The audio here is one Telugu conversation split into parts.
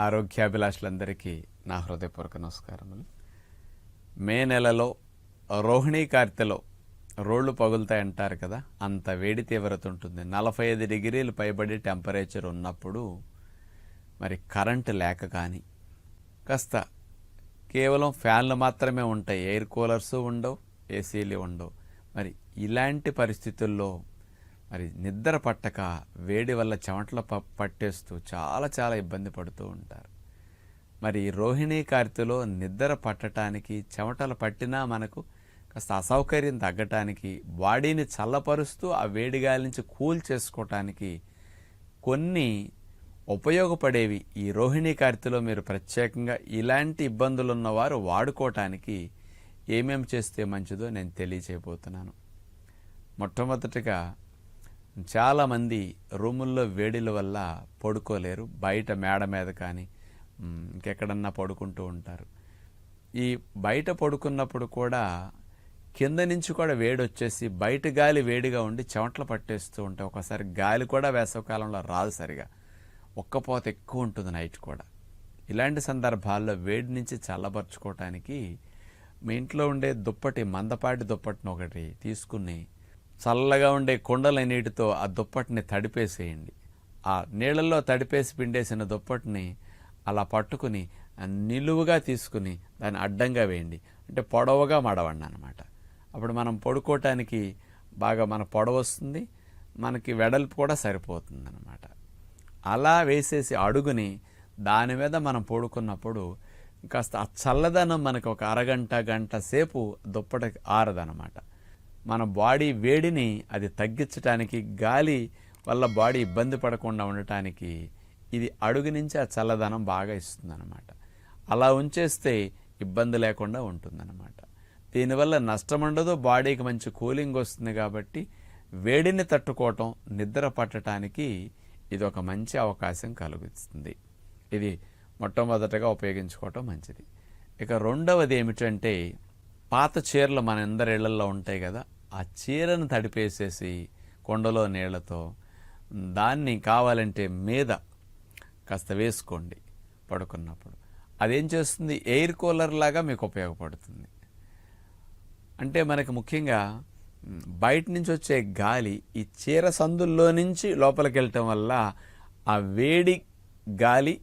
ఆరోగ్యాభిలాషులందరికీ నా హృదయపూర్వక నమస్కారములు. మే నెలలో రోహిణీ కార్తెలో రోళ్ళు పగులుతాయి అంటారు కదా అంత వేడి తీవ్రత ఉంటుంది. నలభై ఐదు డిగ్రీలు పైబడి టెంపరేచర్ ఉన్నప్పుడు మరి కరెంటు లేక కానీ కాస్త కేవలం ఫ్యాన్లు మాత్రమే ఉంటాయి. ఎయిర్ కూలర్స్ ఉండవు ఏసీలు ఉండవు. మరి ఇలాంటి పరిస్థితుల్లో మరి నిద్ర పట్టక వేడి వల్ల చెమటలు ప పట్టేస్తూ చాలా చాలా ఇబ్బంది పడుతూ ఉంటారు. మరి రోహిణీ కార్తెలో నిద్ర పట్టడానికి చెమటలు పట్టినా మనకు కాస్త అసౌకర్యం తగ్గటానికి బాడీని చల్లపరుస్తూ ఆ వేడిగాలి నుంచి కూల్ చేసుకోవటానికి కొన్ని ఉపయోగపడేవి ఈ రోహిణీ కార్తెలో మీరు ప్రత్యేకంగా ఇలాంటి ఇబ్బందులు ఉన్నవారు వాడుకోవటానికి ఏమేం చేస్తే మంచిదో నేను తెలియచేయబోతున్నాను. మొట్టమొదటిగా చాలామంది రూముల్లో వేడిల వల్ల పడుకోలేరు. బయట మేడ మీద కానీ ఇంకెక్కడన్నా పడుకుంటూ ఉంటారు. ఈ బయట పడుకున్నప్పుడు కూడా కింద నుంచి కూడా వేడి వచ్చేసి బయట గాలి వేడిగా ఉండి చెమటలు పట్టేస్తూ ఉంటాయి ఒకసారి గాలి కూడా వేసవకాలంలో రాదు సరిగా. ఒక్కపోత ఎక్కువ ఉంటుంది నైట్ కూడా. ఇలాంటి సందర్భాల్లో వేడి నుంచి చల్లబరుచుకోవటానికి మీ ఇంట్లో ఉండే దుప్పటి మందపాటి దుప్పటిని ఒకటి తీసుకుని చల్లగా ఉండే కుండల నీటితో ఆ దుప్పటిని తడిపేసేయండి. ఆ నీళ్ళల్లో తడిపేసి పిండేసిన దుప్పటిని అలా పట్టుకుని నిలువుగా తీసుకుని దాన్ని అడ్డంగా వేయండి. అంటే పొడవుగా మడవండి అనమాట అప్పుడు మనం పడుకోవటానికి బాగా మన పొడవు వస్తుంది మనకి వెడల్పు కూడా సరిపోతుంది అనమాట అలా వేసేసి అడుగుని దాని మీద మనం పడుకున్నప్పుడు కాస్త ఆ చల్లదనం మనకు ఒక అరగంట గంట సేపు దుప్పటి ఆరదనమాట మన బాడీ వేడిని అది తగ్గించడానికి గాలి వల్ల బాడీ ఇబ్బంది పడకుండా ఉండటానికి ఇది అడుగు నుంచి ఆ చల్లదనం బాగా ఇస్తుందన్నమాట. అలా ఉంచేస్తే ఇబ్బంది లేకుండా ఉంటుందన్నమాట. దీనివల్ల నష్టం ఉండదు బాడీకి మంచి కూలింగ్ వస్తుంది కాబట్టి వేడిని తట్టుకోవటం నిద్ర పట్టడానికి ఇది ఒక మంచి అవకాశం కలుగుతుంది. ఇది మొట్టమొదటగా ఉపయోగించుకోవటం మంచిది. ఇక రెండవది ఏమిటంటే పాత చీరలు మన ఇందరి ఇళ్ళలో ఉంటాయి కదా ఆ చీరను తడిపేసేసి కొండలో నీళ్ళతో దాన్ని కావాలంటే మీద కాస్త వేసుకోండి పడుకున్నప్పుడు. అదేం చేస్తుంది? ఎయిర్ కూలర్ లాగా మీకు ఉపయోగపడుతుంది. అంటే మనకు ముఖ్యంగా బయట నుంచి వచ్చే గాలి ఈ చీర సందుల్లో నుంచి లోపలికి వెళ్ళటం వల్ల ఆ వేడి గాలి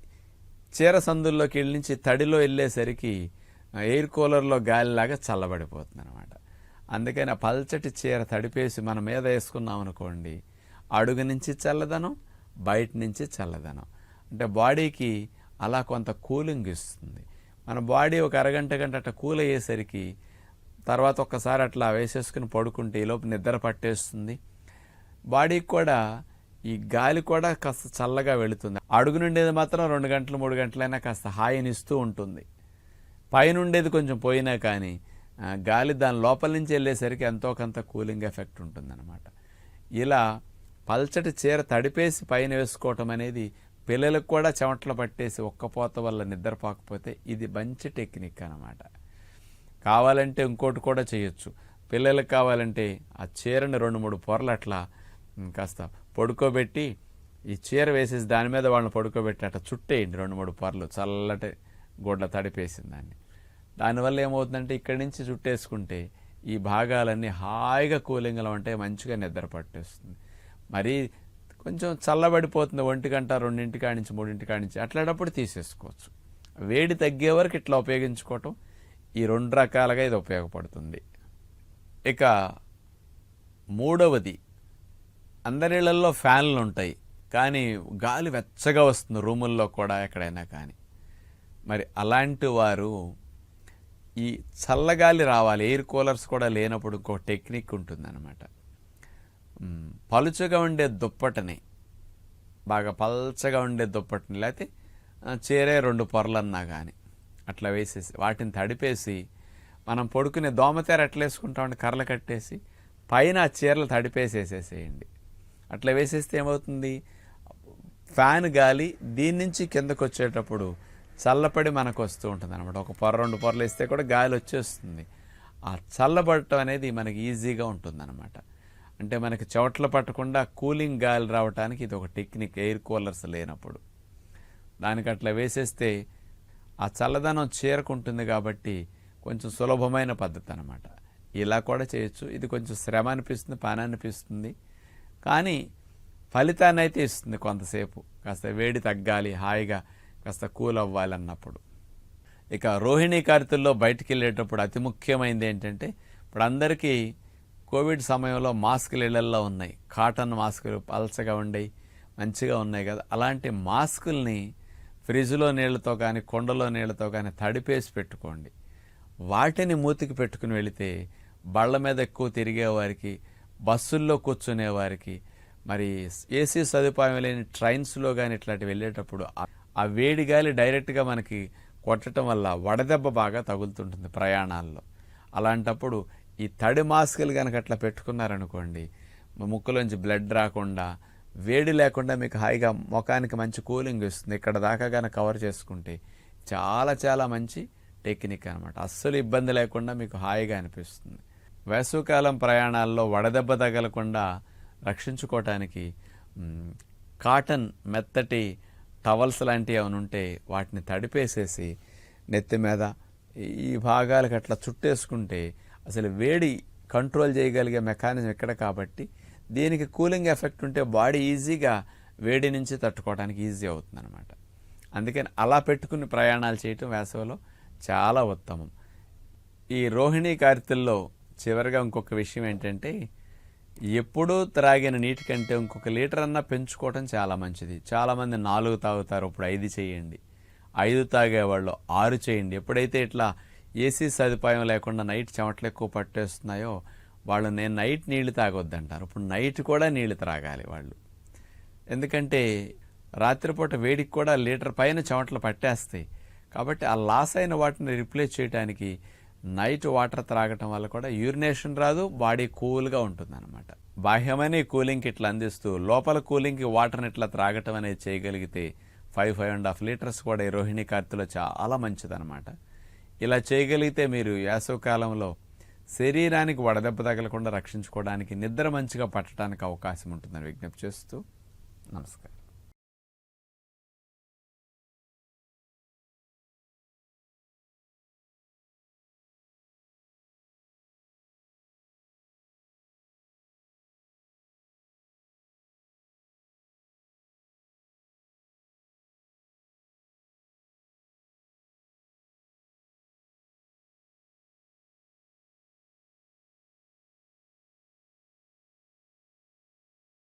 చీర సందుల్లోకి వెళ్ళి నుంచి తడిలో వెళ్ళేసరికి ఎయిర్ కూలర్లో గాలిలాగా చల్లబడిపోతుంది అనమాట అందుకని ఆ పల్చటి చీర తడిపేసి మన మీద వేసుకున్నాం అనుకోండి అడుగు నుంచి చల్లదనం బయట నుంచి చల్లదనం. అంటే బాడీకి అలా కొంత కూలింగ్ ఇస్తుంది. మన బాడీ ఒక అరగంట గంట అట్లా కూల్ అయ్యేసరికి తర్వాత ఒక్కసారి అట్లా వేసేసుకుని పడుకుంటే ఈలోపు నిద్ర పట్టేస్తుంది. బాడీకి కూడా ఈ గాలి కూడా కాస్త చల్లగా వెళుతుంది. అడుగు నుండేది మాత్రం రెండు గంటలు మూడు గంటలైనా కాస్త హాయినిస్తూ ఉంటుంది. పైనుండేది కొంచెం పోయినా కానీ గాలి దాని లోపల నుంచి వెళ్ళేసరికి ఎంతో కొంత కూలింగ్ ఎఫెక్ట్ ఉంటుందన్నమాట. ఇలా పల్చటి చీర తడిపేసి పైన వేసుకోవటం అనేది పిల్లలకు కూడా చెమటలు పట్టేసి ఒక్కపోత వల్ల నిద్రపోకపోతే ఇది మంచి టెక్నిక్ అనమాట కావాలంటే ఇంకోటి కూడా చేయొచ్చు. పిల్లలకు కావాలంటే ఆ చీరని రెండు మూడు పొరలు అట్లా కాస్త పడుకోబెట్టి ఈ చీర వేసేసి దాని మీద వాళ్ళని పడుకోబెట్టి అట్లా చుట్టేయండి రెండు మూడు పొరలు చల్లటి గుడ్ల తడిపేసింది దాన్ని. దానివల్ల ఏమవుతుందంటే ఇక్కడి నుంచి చుట్టేసుకుంటే ఈ భాగాలన్నీ హాయిగా కూలింగలం అంటే మంచిగా నిద్ర పట్టేస్తుంది. మరి కొంచెం చల్లబడిపోతుంది ఒంటి గంట రెండింటి కాడి నుంచి మూడింటి కాడి నుంచి అట్లాంటప్పుడు తీసేసుకోవచ్చు. వేడి తగ్గే వరకు ఇట్లా ఉపయోగించుకోవటం ఈ రెండు రకాలుగా ఇది ఉపయోగపడుతుంది. ఇక మూడవది అందరిళ్ళలో ఫ్యాన్లు ఉంటాయి కానీ గాలి వెచ్చగా వస్తుంది రూముల్లో కూడా ఎక్కడైనా కానీ. మరి అలాంటి వారు ఈ చల్లగాలి రావాలి ఎయిర్ కూలర్స్ కూడా లేనప్పుడు ఇంకో టెక్నిక్ ఉంటుందన్నమాట. పలుచగా ఉండే దుప్పటిని బాగా పల్చగా ఉండే దుప్పటిని లేకపోతే చేరే చీరే రెండు పొరలన్నా కానీ అట్లా వేసేసి వాటిని తడిపేసి మనం పడుకునే దోమతేర ఎట్లా వేసుకుంటామంటే కర్రలు కట్టేసి పైన ఆ చీరలు తడిపేసేసేసేయండి. అట్లా వేసేస్తే ఏమవుతుంది? ఫ్యాన్ గాలి దీని నుంచి కిందకు వచ్చేటప్పుడు చల్లపడి మనకు వస్తూ ఉంటుంది అనమాట ఒక పొర రెండు పొరలు వేస్తే కూడా గాలి వచ్చేస్తుంది. ఆ చల్లబడటం అనేది మనకి ఈజీగా ఉంటుంది అంటే మనకి చెవట్లు పట్టకుండా కూలింగ్ గాలి రావడానికి ఇది ఒక టెక్నిక్ ఎయిర్ కూలర్స్ లేనప్పుడు. దానికి అట్లా వేసేస్తే ఆ చల్లదనం చేరుకుంటుంది కాబట్టి కొంచెం సులభమైన పద్ధతి అనమాట ఇలా కూడా చేయొచ్చు. ఇది కొంచెం శ్రమ అనిపిస్తుంది పని అనిపిస్తుంది. కానీ ఫలితాన్ని అయితే ఇస్తుంది కొంతసేపు. కాస్త వేడి తగ్గాలి హాయిగా కాస్త కూల్ అవ్వాలన్నప్పుడు. ఇక రోహిణీ కార్తెల్లో బయటికి వెళ్ళేటప్పుడు అతి ముఖ్యమైనది ఏంటంటే ఇప్పుడు అందరికీ కోవిడ్ సమయంలో మాస్కులు ఇళ్ళల్లో ఉన్నాయి. కాటన్ మాస్కులు పలచగా ఉండేవి మంచిగా ఉన్నాయి కదా. అలాంటి మాస్కుల్ని ఫ్రిడ్జ్లో నీళ్ళతో కానీ కొండలో నీళ్ళతో కానీ తడిపేసి పెట్టుకోండి. వాటిని మూతికి పెట్టుకుని వెళితే బళ్ళ మీద ఎక్కువ తిరిగే వారికి బస్సుల్లో కూర్చునే వారికి మరి ఏసీ సదుపాయం లేని ట్రైన్స్లో కానీ ఇట్లాంటి వెళ్ళేటప్పుడు ఆ- వేడి గాలి డైరెక్ట్గా మనకి కొట్టడం వల్ల వడదెబ్బ బాగా తగులుతుంటుంది ప్రయాణాల్లో. అలాంటప్పుడు ఈ తడి మాస్కులు కనుక అట్లా పెట్టుకున్నారనుకోండి ముక్కులోంచి బ్లడ్ రాకుండా వేడి లేకుండా మీకు హాయిగా ముఖానికి మంచి కూలింగ్ ఇస్తుంది ఇక్కడ దాకా కనుక కవర్ చేసుకుంటే చాలా చాలా మంచి టెక్నిక్ అనమాట అస్సలు ఇబ్బంది లేకుండా మీకు హాయిగా అనిపిస్తుంది. వేసవికాలం ప్రయాణాల్లో వడదెబ్బ తగలకుండా రక్షించుకోవటానికి కాటన్ మెత్తటి టవల్స్ లాంటివి ఏమైనా ఉంటే వాటిని తడిపేసేసి నెత్తి మీద ఈ భాగాలకు అట్లా చుట్టేసుకుంటే అసలు వేడి కంట్రోల్ చేయగలిగే మెకానిజం ఎక్కడ కాబట్టి దీనికి కూలింగ్ ఎఫెక్ట్ ఉంటే బాడీ ఈజీగా వేడి నుంచి తట్టుకోవడానికి ఈజీ అవుతుంది అనమాట అందుకని అలా పెట్టుకుని ప్రయాణాలు చేయటం వేసవిలో చాలా ఉత్తమం. ఈ రోహిణీ కార్తెల్లో చివరిగా ఇంకొక విషయం ఏంటంటే ఎప్పుడూ త్రాగిన నీటి కంటే ఇంకొక లీటర్ అన్నా పెంచుకోవటం చాలా మంచిది. చాలామంది నాలుగు తాగుతారు ఇప్పుడు ఐదు చేయండి. ఐదు తాగేవాళ్ళు ఆరు చేయండి. ఎప్పుడైతే ఇట్లా ఏసీ సదుపాయం లేకుండా నైట్ చెమటలు ఎక్కువ పట్టేస్తున్నాయో వాళ్ళు నేను నైట్ నీళ్ళు తాగొద్దంటారు. ఇప్పుడు నైట్ కూడా నీళ్ళు త్రాగాలి వాళ్ళు. ఎందుకంటే రాత్రిపూట వేడికి కూడా లీటర్ పైన చెమటలు పట్టేస్తాయి. కాబట్టి ఆ లాస్ అయిన వాటిని రిప్లేస్ చేయడానికి నైట్ వాటర్ త్రాగటం వల్ల కూడా యూరినేషన్ రాదు బాడీ కూల్గా ఉంటుంది అనమాట బాహ్యమైన కూలింగ్కి ఇట్లా అందిస్తూ లోపల కూలింగ్కి వాటర్ని ఇట్లా త్రాగటం అనేది చేయగలిగితే five five and half liters కూడా ఈ రోహిణి కార్తెలో చాలా మంచిదన్నమాట. ఇలా చేయగలిగితే మీరు వేసవకాలంలో శరీరానికి వడదెబ్బ తగలకుండా రక్షించుకోవడానికి నిద్ర మంచిగా పట్టడానికి అవకాశం ఉంటుందని విజ్ఞప్తి చేస్తూ నమస్కారం.